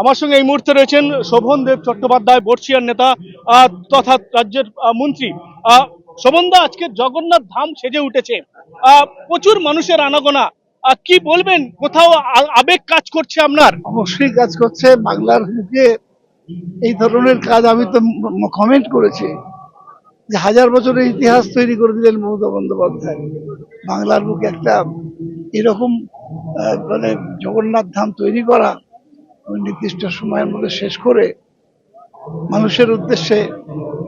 আমার সঙ্গে এই মুহূর্তে রয়েছেন শোভন দেব চট্টোপাধ্যায় বর্ষিয়ার নেতা তথা রাজ্যের মন্ত্রী। শোভনদা আজকে জগন্নাথ ধাম সেজে উঠেছে। প্রচুর মানুষের আনাগোনা। কি বলবেন? কোথাও আবেগ কাজ করছে আপনার? অবশ্যই কাজ করছে। বাংলার বুকে এই ধরনের কাজ আমি তো কমেন্ট করেছি। যে হাজার বছরের ইতিহাস তৈরি করে দিলেন মমতা বন্দ্যোপাধ্যায়। বাংলার বুকে একটা এরকম মানে জগন্নাথ ধাম তৈরি করা নির্দিষ্ট সময়ের মধ্যে শেষ করে মানুষের উদ্দেশ্যে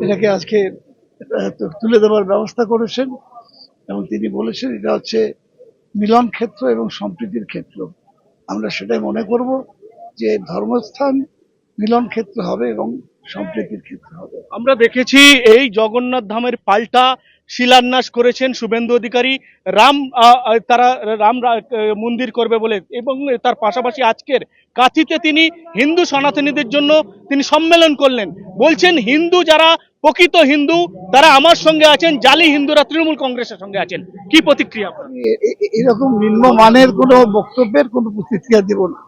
এটাকে আজকে তুলে দেওয়ার ব্যবস্থা করেছেন এবং তিনি বলেছেন এটা হচ্ছে মিলন ক্ষেত্র এবং সম্প্রীতির ক্ষেত্র। আমরা সেটাই মনে করব যে ধর্মস্থান মিলন ক্ষেত্র হবে এবং সম্প্রীতির ক্ষেত্র হবে। আমরা দেখেছি এই জগন্নাথ ধামের পাল্টা শিলান্যাস করেছেন শুভেন্দু অধিকারী। রাম তারা, রাম মন্দির করবে বলে এবং তার পাশাপাশি আজকের কাঁথিতে তিনি হিন্দু সনাতনীদের জন্য তিনি সম্মেলন করলেন। বলছেন, হিন্দু যারা প্রকৃত হিন্দু, তারা আমার সঙ্গে আছেন, জালি হিন্দুরা তৃণমূল কংগ্রেসের সঙ্গে আছেন। কি প্রতিক্রিয়া এরকম নিম্ন মানের কোনো বক্তব্যের কোনো প্রতিক্রিয়া দেব না।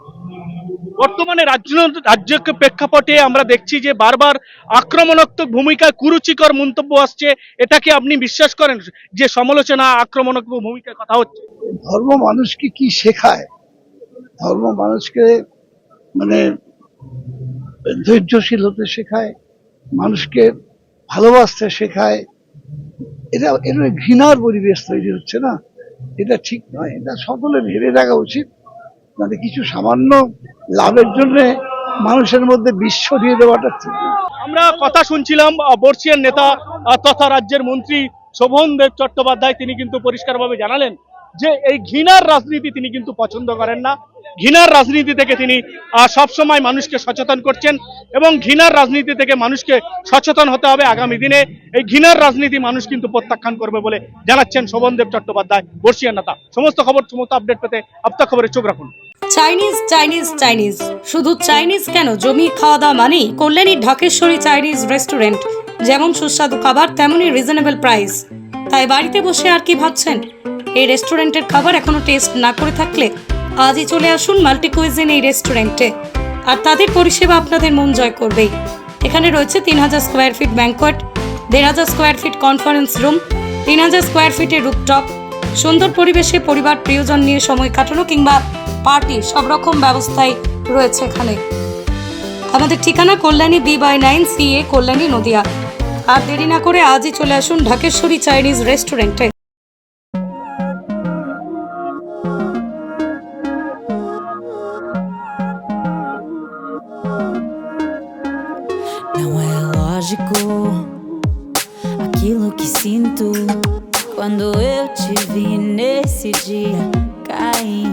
বর্তমানে রাজ্য রাজ্যকে প্রেক্ষাপটে আমরা দেখছি যে বারবার আক্রমণাত্মক ভূমিকায় কুরুচিকর মন্তব্য আসছে। এটাকে আপনি বিশ্বাস করেন যে সমালোচনা, আক্রমণাত্মক ভূমিকায় কথা হচ্ছে? ধর্ম মানুষকে কি শেখায়? ধর্ম মানুষকে মানে ধৈর্যশীল হতে শেখায়, মানুষকে ভালোবাসতে শেখায়। এটা এটা ঘৃণার পরিবেশ তৈরি হচ্ছে না। এটা ঠিক নয়। এটা সকলে ভেবে দেখা উচিত। মানে কিছু সামান্য লাভের জন্য মানুষের মধ্যে বিষ ছড়িয়ে দেওয়াটা ঠিক। আমরা কথা শুনছিলাম বর্ষিয়ার নেতা তথা রাজ্যের মন্ত্রী শোভন দেব চট্টোপাধ্যায়, তিনি কিন্তু পরিষ্কারভাবে জানালেন যে এই ঘৃণার রাজনীতি তিনি কিন্তু পছন্দ করেন না। ঘৃণার রাজনীতি থেকে তিনি সবসময় মানুষকে সচেতন করছেন এবং ঘৃণার রাজনীতি থেকে মানুষকে সচেতন হতে হবে আগামী দিনে। এই ঘৃণার রাজনীতি মানুষ কিন্তু প্রত্যাখ্যান করবে বলে জানাচ্ছেন শোভন দেব চট্টোপাধ্যায় বর্ষিয়ার নেতা। সমস্ত খবর, সমস্ত আপডেট পেতে আপতা খবরে চোখ রাখুন। Chinese Chinese Chinese. শুধু চাইনিজ কেন? জমি খাওয়া দাওয়া মানেই কল্যাণী ঢাকেশ্বরী চাইনিজ রেস্টুরেন্ট। যেমন সুস্বাদু খাবার, তেমনই রিজনেবল প্রাইস তাই বাড়িতে বসে আর কি ভাবছেন? এই রেস্টুরেন্টের খাবার এখনও টেস্ট না করে থাকলে আজই চলে আসুন মাল্টি কুইজিন এই রেস্টুরেন্টে। আর তাদের পরিষেবা আপনাদের মন জয় করবেই। এখানে রয়েছে তিন হাজার স্কোয়ার ফিট ব্যাঙ্কোয়েট দেড় হাজার স্কোয়ার ফিট কনফারেন্স রুম তিন হাজার স্কোয়ার ফিটের রুপটপ সুন্দর পরিবেশে পরিবার, প্রিয়জন নিয়ে সময় কাটানো কিংবা পার্টি, সব রকম ব্যবস্থাই রয়েছে এখানে। আমাদের ঠিকানা Kalyani B by nine C A, Kalyani Nadia. আর দেরি না করে আজই চলে আসুন ঢাকেশ্বরী চাইনিজ রেস্টুরেন্টে। Aquilo que sinto quando eu te vi nesse dia cair.